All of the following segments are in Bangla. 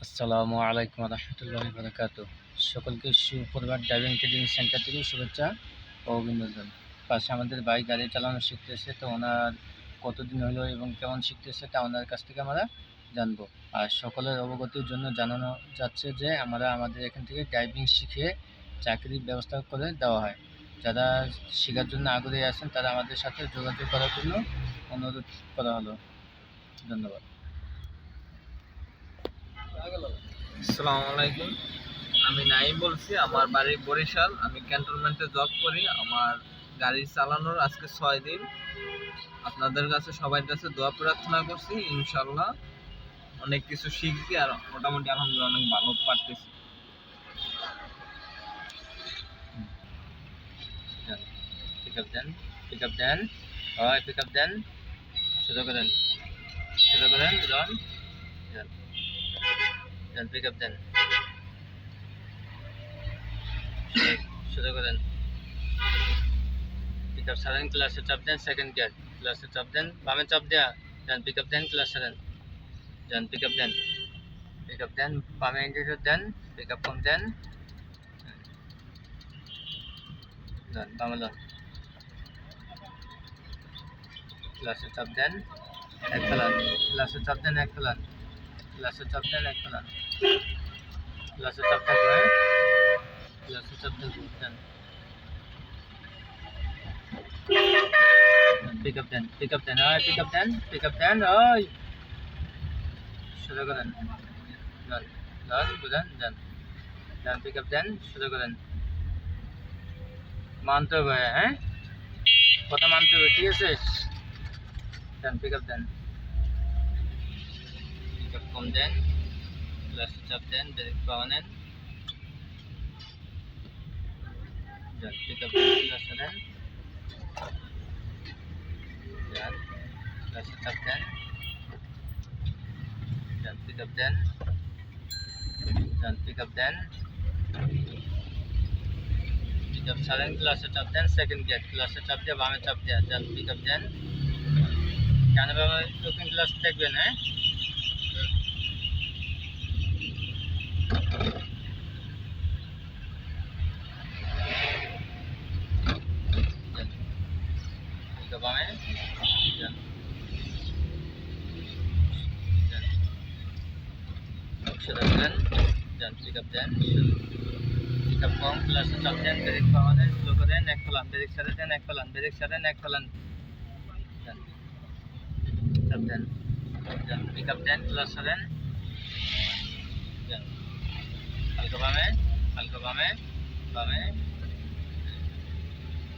আসসালামু আলাইকুম রহমতুল্লাহ বরকাত সকলকে সুপ্রভাত ড্রাইভিং ট্রেনিং সেন্টার থেকে শুভেচ্ছা ও অভিনন্দন। পাশে আমাদের বাইক গাড়ি চালানো শিখতেছে তো ওনার কতদিন হলো এবং কেমন শিখতেছে তা ওনার কাছ থেকে আমরা জানব। আর সকলের অবগতির জন্য জানানো যাচ্ছে যে আমরা আমাদের এখান থেকে ড্রাইভিং শিখে চাকরির ব্যবস্থা করে দেওয়া হয়। যারা শেখার জন্য আগ্রহী আছেন তারা আমাদের সাথে যোগাযোগ করার জন্য অনুরোধ করা হলো। ধন্যবাদ। আসসালামু আলাইকুম। আমি নাইম বলছি, আমার বাড়ি বরিশাল। আমি ক্যান্টনমেন্টে জব করি, আমার গাড়ি চালানোর আজকে ছয় দিন। আপনাদের কাছে, সবার কাছে দোয়া, প্রার্থনা করছি, ইনশাল্লাহ অনেক কিছু শিখছি আর মোটামুটি আলহামদুলিল্লাহ অনেক ভালো পারতেছি। পিক আপ দেন পিক আপ দেন পিক আপ দেন শুরু করেন। শুরু করেন দেন পিক আপ দেন শুরু করেন পিক আপ সারেন ক্লাসে চাপ দেন সেকেন্ড গিয়ার ক্লাসে চাপ দেন বামে চাপ দেয়া দেন পিক আপ দেন ক্লাস সারেন দেন পিক আপ দেন পিক আপ দেন বামে ইন্ডিকেটর দেন পিক আপ কম দেন দেন বামে লন ক্লাসে চাপ দেন এক ফেলান ক্লাসে চাপ দেন এক ফেলান ক্লাসে চাপ দেন এক ফেলান ক্লাসে চাপ থাকবে ক্লাসে চাপ থাকবে দেন পিক আপ দেন পিক আপ দেন ওই পিক আপ দেন পিক আপ দেন ওই শুরু করেন দেন দেন বুঝেন দেন দেন পিক আপ দেন শুরু করেন মানতে হবে হ্যাঁ কথা মানতে হবে ঠিক আছে দেন পিক আপ দেন পিক আপ কম দেন ক্লাস চাপ দেন ব্রেক পাওয়া নেন দেন পিক আপ দেন ক্লাস দেন দেন ক্লাস চাপ দেন দেন পিক আপ দেন দেন পিক আপ দেন পিক আপ ছাড়েন ক্লাসে চাপ দেন সেকেন্ড গিয়ার ক্লাসে চাপ দিয়ে বামে চাপ দেয়া দেন পিক আপ দেন কেন বাবা লুকিং ক্লাস দেখবেন হ্যাঁ শুরু করেন দেন পিক আপ দেন পিক আপ কম ক্লাসে চাপ দেন ব্রেক পাওয়া দেন স্লো করেন এক ফেলান ব্রেক ছেড়ে দেন এক ফেলান ব্রেক ছেড়ে দেন এক ফেলান দেন চাপ দেন দেন পিক আপ দেন ক্লাস ছাড়েন দেন হালকা বামে হালকা বামে বামে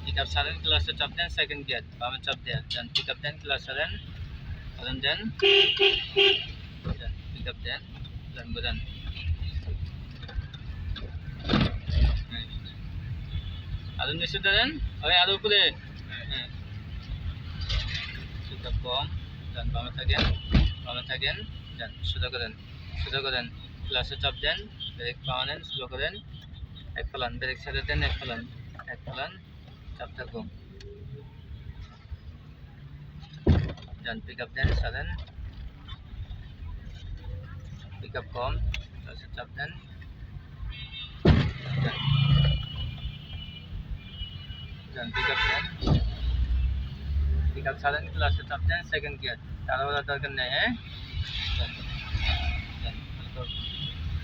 পিক আপ ছাড়েন ক্লাসে চাপ দেন সেকেন্ড গিয়ার বামে চাপ দেন দেন পিক আপ দেন ক্লাস ছাড়েন ছাড়েন দেন দেন পিক আপ দেন দেন বোঝান আরও নিচে দেন ওই আরও উপরে হ্যাঁ কম, দেন বামে থাকেন বামে থাকেন, দেন সুতা করেন সুতা করেন। ক্লাসে চাপ দেন, ব্রেক পাওয়া নেন স্লো করেন। এক ফেলান, ব্রেক ছেড়ে দেন, এক ফেলান এক ফেলান, চাপ থাকুন দেন পিক আপ দেন সারেন pick up com terus dan dan dan pick up dan pick up साधारण क्लास dan second gear ताला वाला तार करना है dan dan dan pick up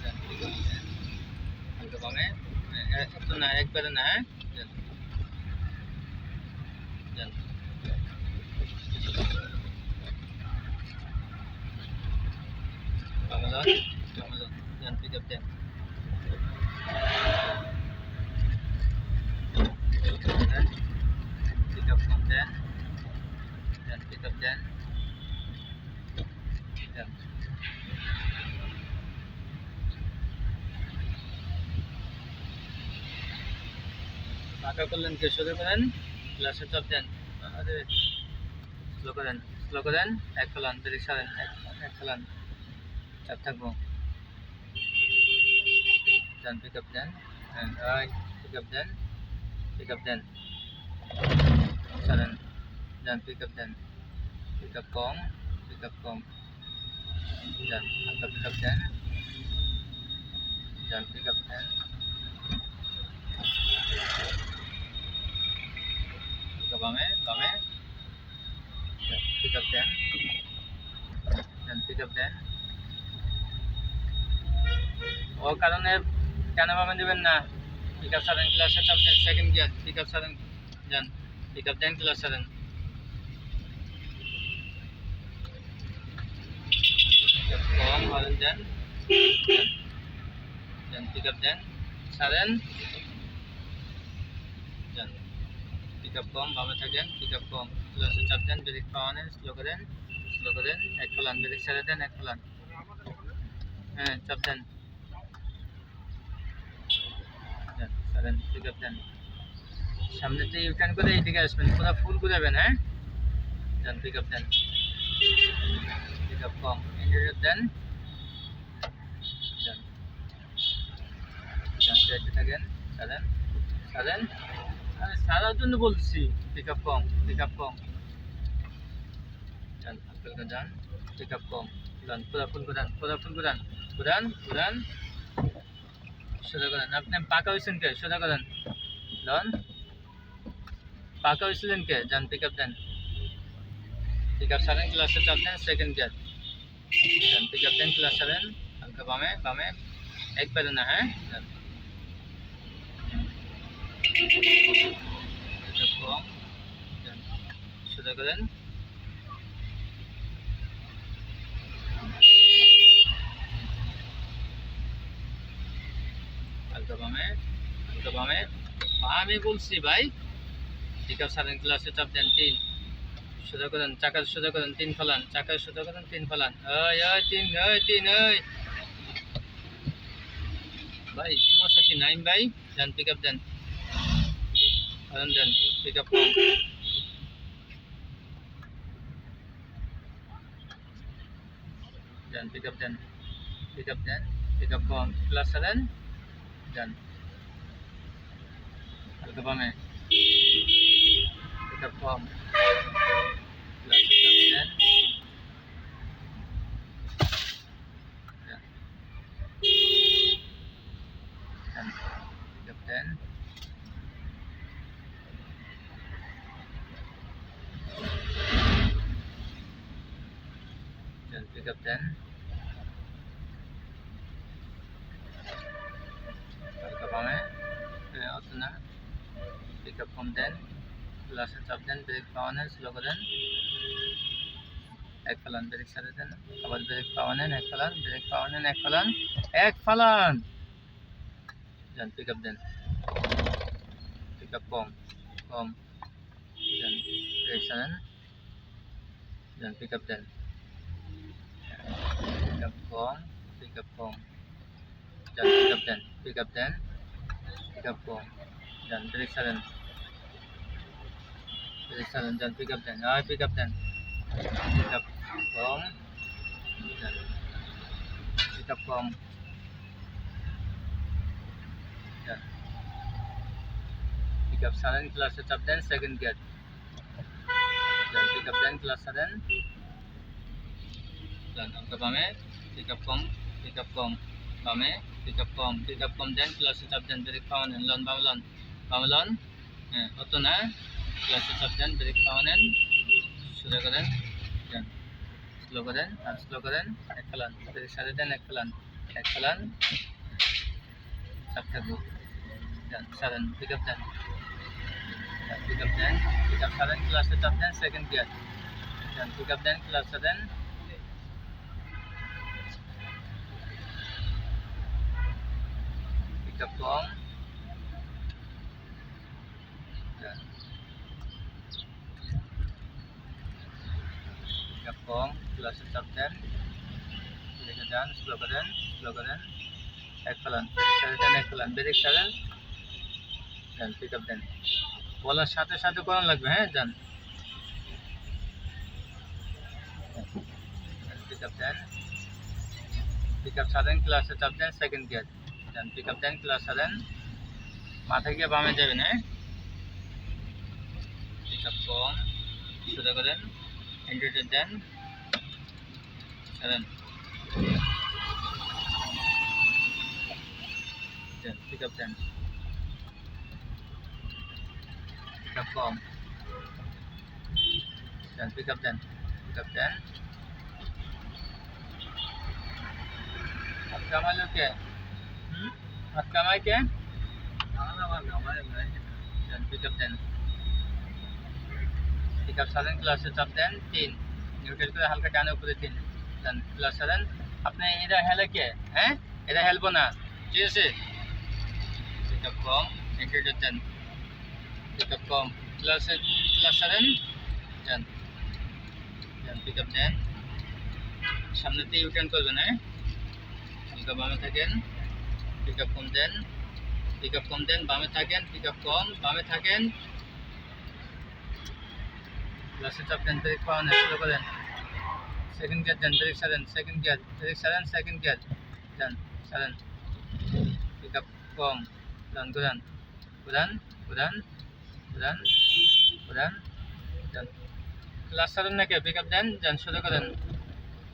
dan pick up dan dan loan দেন পিক আপ দেন দেন pick up from then then pick up then then পাকা করলেন কে শুরু করেন ক্লাসে চাপ দেন আরে স্লো করেন স্লো করেন এক ফেলান ব্রেক সারেন এক এক ফেলান চাপ থাকবো দেন পিক আপ দেন হ্যাঁ পিক আপ দেন pick up then sudden then pick up then pick up kong pick up kong then pick up then যান পিক আপ দেন তো বামে বামে পিক আপ দেন দেন পিক আপ দেন ও কারণে কেন বামে দেবেন না? পিক আপ সারেন ক্লাসে চাপ সেকেন্ড গিয়ার পিক আপ সারেন যান। পিক আপ দেন ক্লাস সারেন কম হরেন দেন। দেন পিক আপ দেন। সারেন যান পিক আপ কম, বামে থাকেন পিক আপ কম ক্লাসে চাপ দেন ব্রেক পাওয়ানেন স্লো করেন স্লো করেন, এক ফলান ব্রেক ছেড়ে দেন, এক ফলান হ্যাঁ চাপ দেন। সারেন পিক সামনে থেকে ইউটার্ন করে এইদিকে আসবেন পুরো ফুল ঘুরাবেন হ্যাঁ? দেন। পিক আপ দেন। পিক আপ কম ইন্ডিকেটর দেন বলছি পিক কম পিক আপ কম পিক আপ কম ঘুরান ঘুরান ঘুরান সোজা করেন। আপনি পাকা হয়েছেন কে? সোজা করেন। লন। পাকা হয়েছিলেন কে? যান পিক আপ দেন। পিক আপ সারেন ক্লাসে চাপ দেন সেকেন্ড গিয়ার যান পিক আপ দেন ক্লাস সারেন হালকা বামে বামে। না হ্যাঁ? সোজা করেন। হালকা বামে হালকা বামে বামে বলছি, ভাই ঠিক আছে সারেন গ্লাসে চাপ দেন, তিন। সোজা করেন চাকা সোজা করেন, তিন ফলান চাকা সোজা করেন, তিন ফলান। ওই ওই তিন ওই তিন ওই ভাই, সমস্যা কি? নাইম ভাই? দেন পিক আপ দেন দেন pick up then pick up then pick up then pick up from plus Diyan. Ano ba may? Pick up form. Plastic kami yan. Diyan. Diyan. Pick up din. Diyan, pick up din. চাপ দেন ব্রেক পাওয়ানেন স্লো করেন এক ফালান ব্রেক ছেড়ে দেন আবার ব্রেক পাওয়ানেন এক ফালান ব্রেক পাওয়ানেন এক ফালান এক ফালান যান পিক আপ দেন পিক আপ কম কম দেন ব্রেক ছাড়েন দেন পিক আপ দেন পিক আপ কম পিক আপ কম যান পিক আপ দেন পিক আপ দেন পিক আপ কম যান break Excellent, John. Pick up then. I oh, pick up then. Pick up from. Pick up from. Yeah. Pick up silent class set up second gate. dan pick up then class sudden. Then up the bame. Pick up from. Pick up from. Bame. Pick up from. Pick up from dan class set up then direct pound and loan bam loan. Bam loan. Eh, otona ক্লাসে চাপ দেন ব্রেক পাওয়ানেন সোজা করেন যান স্লো করেন আর স্লো করেন এক ফেলান ব্রেক সারে দেন এক ফেলান এক ফেলান চাপ থাকবো যান সারেন পিক আপ দেন পিক আপ দেন পিক আপ সারেন ক্লাসে চাপ দেন সেকেন্ড গিয়ার যান পিক আপ দেন ক্লাসে দেন pick up kong pick up kong ক্লাসে চাপ দেন রেখে যান স্লো করেন স্লো করেন। এক ফেলান দেন এক ফেলান ব্রেক ছাড়েন দেন পিক আপ দেন। বলার সাথে সাথে করান লাগবে হ্যাঁ যান। পিক আপ দেন। পিক আপ ছাড়েন ক্লাসে চাপ দেন সেকেন্ড গিয়ার দেন পিক আপ দেন ক্লাস সারেন মাথা গিয়ে বামে যাবেন হ্যাঁ। পিক আপ কম সোজা করেন। ইন্ডিকেটর দেন। সারেন পিক আপ দেন পিক আপ কম দেন পিক আপ দেন পিক আপ দেন হাত কামাইলো কে হুম? হাত কামাই কে দেন পিক আপ দেন পিক আপ সারেন ক্লাসে চাপ দেন তিন নিউট্রেল করে হালকা ডানে উপরে তিন দেন ক্লাস সারেন আপনি এরা হেলে কে? হ্যাঁ? এরা হেলবো না। ঠিক আছে? পিক কম এন্টারটেন দেন। পিক কম। ক্লাসে ক্লাস সারেন দেন। দেন। পিক আপ দেন। সামনেতে ইউটার্ন করবেন হ্যাঁ? হালকা বামে থাকেন পিক আপ কম দেন। পিক আপ কম দেন, বামে থাকেন পিক আপ কম, বামে থাকেন। ক্লাসে চাপ দেন পাওয়া করেন। সেকেন্ড গিয়ার দেন ব্রেক সারেন সেকেন্ড গিয়ার ব্রেক সারেন সেকেন্ড গিয়ার দেন সারেন পিক আপ কম দেন ঘুরান ঘুরান ঘুরান ঘুরান ঘুরান দেন ক্লাস সারেন নাকি পিক আপ দেন দেন শুরু করেন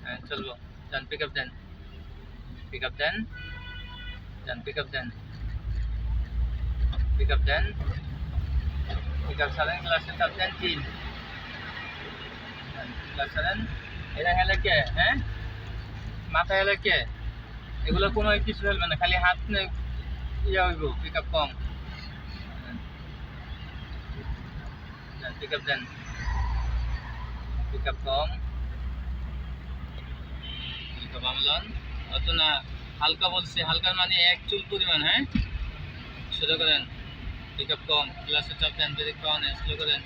হ্যাঁ চলবো দেন পিক আপ দেন পিক আপ দেন দেন পিক আপ দেন পিক আপ দেন পিক আপ সারেন ক্লাসে চাপ দেন তিন ক্লাস সারেন এরা হেলে কে হ্যাঁ? মাথা হেলে কে? এগুলো কোনো কিছু হেলবে না, খালি হাত হইব পিক আপ কম। পিক আপ দেন। পিক আপ কম পিক আপ অত না, হালকা বলছে হালকার মানে এক চুল পরিমাণ হ্যাঁ? শুরু করেন। পিক আপ কম ক্লাসে চাপ দেন পাওয়া নেই স্লো করেন।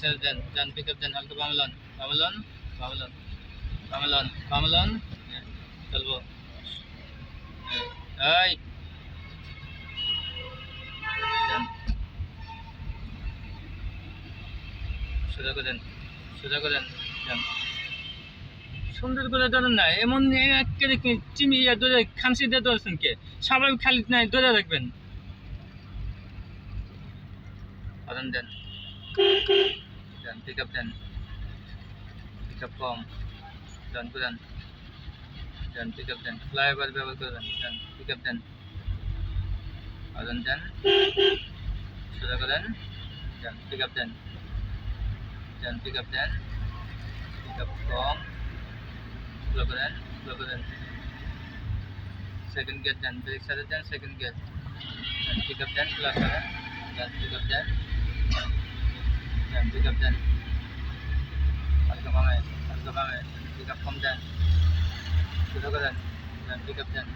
সাইড দেন দেন পিক আপ দেন হালকা বামলন বামলন বামলন বামলন বামলন চলবো এই। সুন্দর করে এমন স্বাভাবিক খালি নাই দেন। দেন পিক আপ দেন পিক আপ কম দেন করেন দেন পিক আপ দেন ফ্লাইওভার ব্যবহার করবেন দেন পিক আপ দেন ধরেন দেন সোজা করেন দেন পিক আপ দেন দেন পিক আপ দেন পিক আপ কম স্লো করেন স্লো করেন সেকেন্ড গিয়ার দেন ব্রেক সাইডে দেন সেকেন্ড গিয়ার দেন পিক আপ দেন ক্লাস করেন দেন পিক আপ দেন পিক আপ দেন। হালকা বামে হালকা বামে পিক আপ কম দেন। স্লো করেন দেন পিক আপ দেন।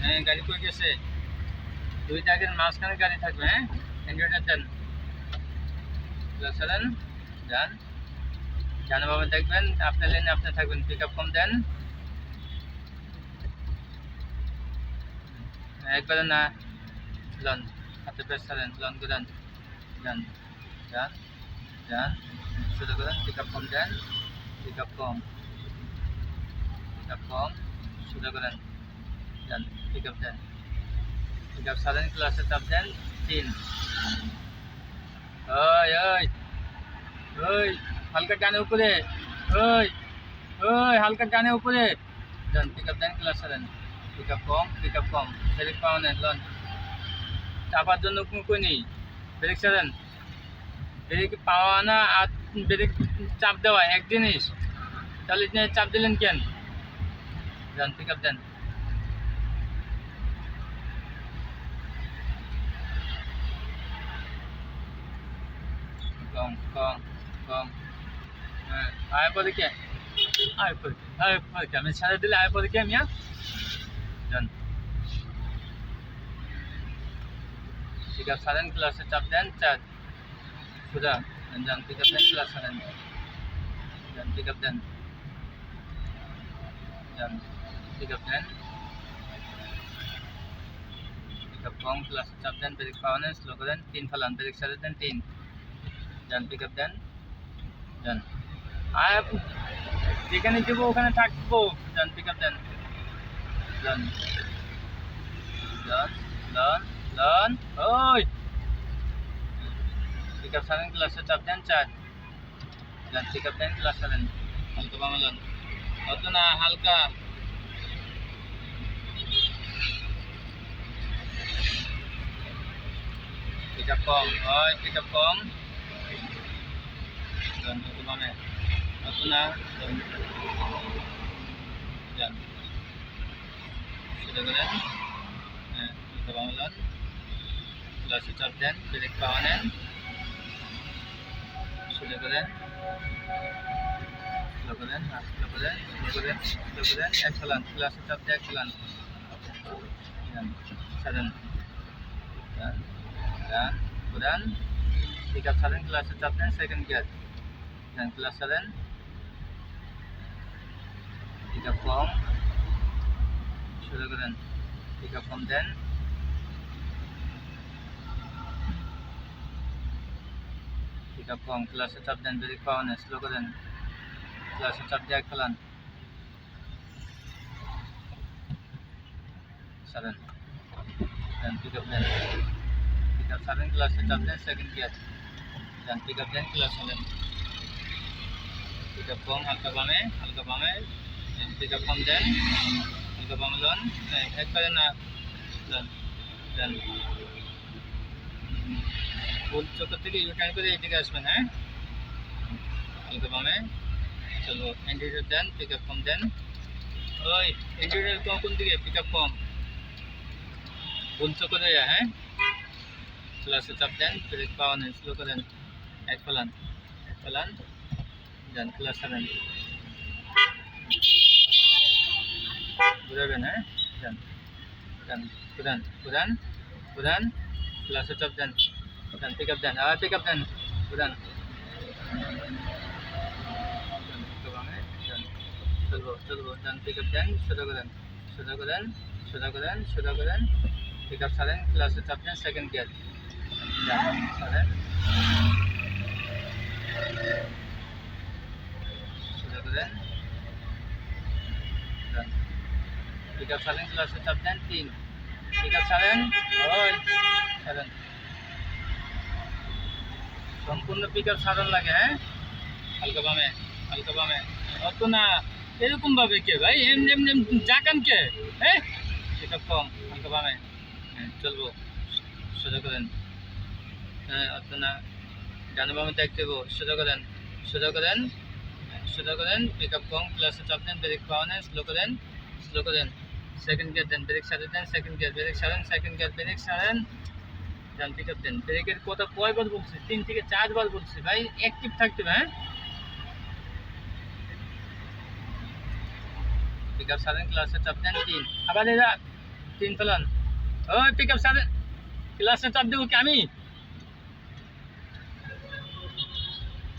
হ্যাঁ গাড়ি কই গেছে? দুই টাকের মাঝখানে গাড়ি থাকবে হ্যাঁ? চালান যান জানাবাবা দেখবেন, আপনার লেনে আপনি থাকবেন পিক আপ কম দেন। একবারে না লন হাতে পেস চালেন লন করেন যান যান যান শুরু করেন পিক আপ কম দেন পিক আপ কম পিক আপ কম শুরু করেন যান পিক আপ দেন পিক আপ সারেন ক্লাসে চাপ দেন, তিন, ওই ওই ওই, হালকা ডানে উপরে, ওই ওই, হালকা ডানে উপরে দেন পিক আপ দেন ক্লাস সারেন পিক আপ কম। পিক আপ কম চাপার জন্য কোনো নেই। ব্রেক ব্রেক পাওয়া না, আর ব্রেক চাপ দেওয়া, এক জিনিস। তাহলে চাপ দিলেন কেন? দেন পিক আপ দেন। কম কম কম। হ্যাঁ আয় পরে কে আয় পরে আয় পরে কে আমি ছাড়া দিলে আয় পরে কে মিয়া। যান ঠিক আছে সারেন ক্লাসে চাপ দেন চার সুদা যান পিক আপ দেন ক্লাস সারেন যান পিক আপ দেন যান পিক আপ দেন পিক আপ কম ক্লাসে চাপ দেন ব্রেক পাওয়ান স্লো করেন তিন ফেলান ব্রেক সারে দেন তিন যান পিক আপ দেন যান আর যেখানে দেবো ওখানে থাকবো যান পিক আপ দেন যান যান যান Lan, oi. Sikap sa kelas sa dan yan, sikap yan kelas sa untuk Halka ba mo, Oto na, halka. Sikap kong, oi, sikap kong. Lan, oto ba mo? Oto na, lan. Sudah kalian? Nah, kita. Setelah sutap dan bilik kawanan Sudah kalian Sudah kalian Sudah Sudah Sudah Excellent. Setelah sutap excellent. Dan Sudden. Dan Dan Kemudian Tiga sudden kelas sutap second gear. Dan kelas sudden. Tiga form. Sudah Tiga form dan Pick up form. Cluster dan then very es Slow current. Cluster top jack falan. Sudden. dan tiga up then. Pick up sudden second gear. Then tiga up then bame. Halka bame. dan tiga up dan then. Bame lon. Then head dan ভুল চক্কর থেকে ইউটার্ন করে এইদিকে আসবেন হ্যাঁ হালকা বামে চলো ইন্ডিকেটর দেন পিক আপ কম দেন ওই ইন্ডিকেটর কম কোন দিকে পিক আপ কম ভুল চক্কর হয়ে যায় হ্যাঁ ক্লাসে চাপ দেন ব্রেক পাওয়া নেই স্লো করেন এক ফেলান এক ফেলান দেন ক্লাস ছাড়েন ঘুরাবেন হ্যাঁ দেন দেন ঘুরান ঘুরান ঘুরান ক্লাসে চাপ দেন দেন পিক আপ দেন আবার পিক আপ দেন ঘুরান চলবো চলবো দেন পিক আপ দেন সোজা করেন সোজা করেন সোজা করেন সোজা করেন পিক আপ ছাড়েন ক্লাসে চাপ দেন সেকেন্ড গিয়ার ছাড়েন সোজা করেন পিক আপ ছাড়েন ক্লাসে চাপ দেন তিন পিক আপ ছাড়েন ওই ছাড়েন সম্পূর্ণ পিক আপ লাগে হ্যাঁ? হালকা বামে হালকা বামে। অত না এরকম ভাবে কে ভাই? এম এম এম জাকান কে? হ্যাঁ? কম, হালকা বামে। হ্যাঁ চলবো। সোজা করেন। হ্যাঁ অত না, ডানে বামে দেখতে দেবো। সোজা করেন সোজা করেন। সোজা করেন পিক আপ কম ক্লাসে চাপ দেন ব্রেক পাওয়া নেই স্লো করেন স্লো করেন। সেকেন্ড গিয়ার দেন ব্রেক সারেন দেন সেকেন্ড গিয়ার ব্রেক সারেন সেকেন্ড গিয়ার ব্রেক সারেন। ডান পিক আপ দেন ব্রেকের কথা কয়বার বলছি তিন থেকে চারবার বলছি ভাই অ্যাক্টিভ থাকতে হবে হ্যাঁ পিক আপ সারেন ক্লাসে চাপ দেন তিন আবার এরা তিন ফেলান ওই পিক আপ সারেন ক্লাসে চাপ দেবো কি আমি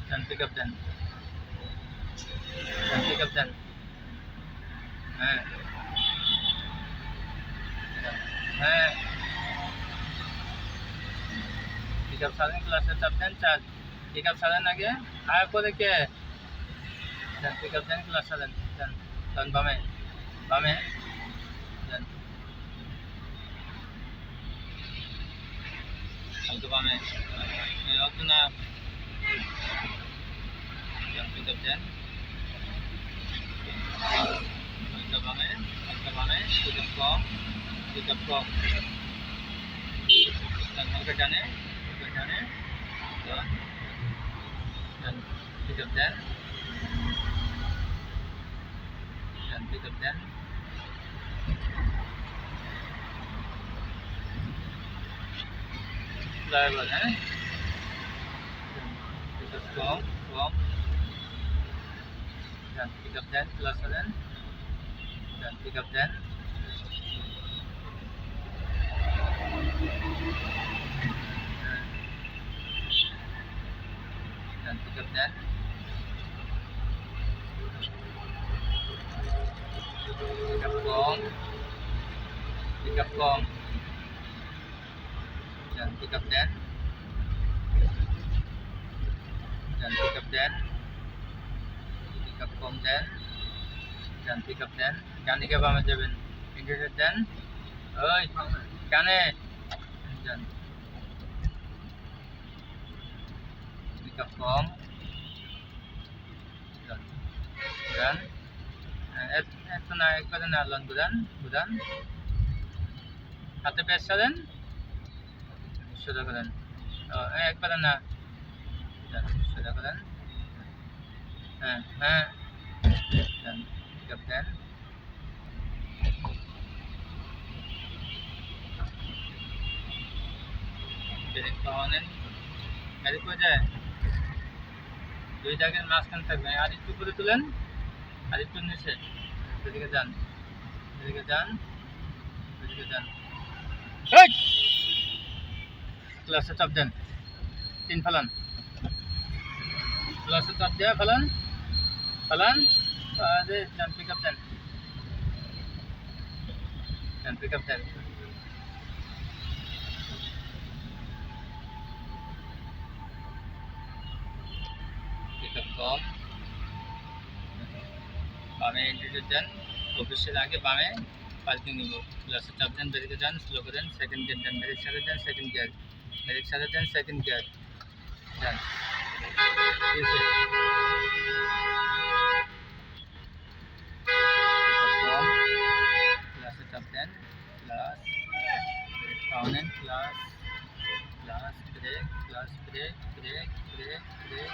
দেন পিক আপ দেন দেন পিক আপ দেন হ্যাঁ হ্যাঁ अब साधन क्लास है तब देन चार्ज ठीक अब साधन आगे आर को देखे देन ठीक अब देन क्लास साधन देन देन बामे बामे देन अब तो बामे अब तो ना देन ठीक अब देन अब तो बामे अब तो बामे ठीक अब कॉम ठीक अब कॉम Tanggal kerjanya Misalnya, dan tutup dan dan tutup dan rồi rồi đấy tutup xuống xuống dan tutup dan selesai dan dan tutup dan Thank you. kong pick up kong dan pick up dan dan pick up dan pick up kong dan dan pick up dan কানে কে বামে যাবেন ইন্ডিকেটর দেন ওই কানে দেন আপ কম ঘুরান হ্যাঁ, এত- এত না একবারে না লন ঘুরান ঘুরান হাতে পেঁচ ছাড়েন সোজা করেন একবারে না সোজা করেন হ্যাঁ হ্যাঁ দেন পাওয়া নেন গাড়ি কই যায় দুই জায়গায় মাঝখান থাকবে। আর একটু করে তুলেন আর একটু নিচে। এদিকে যান এদিকে যান এদিকে যান। ক্লাসে চাপ দেন। তিন ফেলান। ক্লাসে চাপ দেওয়া ফেলান ফেলান। পিক আপ দেন। পিক আপ দেন। কম বামে এন্ট্রিতে দেন অফিসের আগে বামে পার্কিং নিব ক্লাসে চাপ দেন ব্রেকে যান স্লো করেন সেকেন্ড গিয়ার দেন ব্রেক সাথে দেন সেকেন্ড গিয়ার ব্রেক সাথে দেন সেকেন্ড গিয়ার দেন ঠিক আছে ক্লাসে চাপ দেন class break পাওনেন clutch clutch brake clutch brake brake brake brake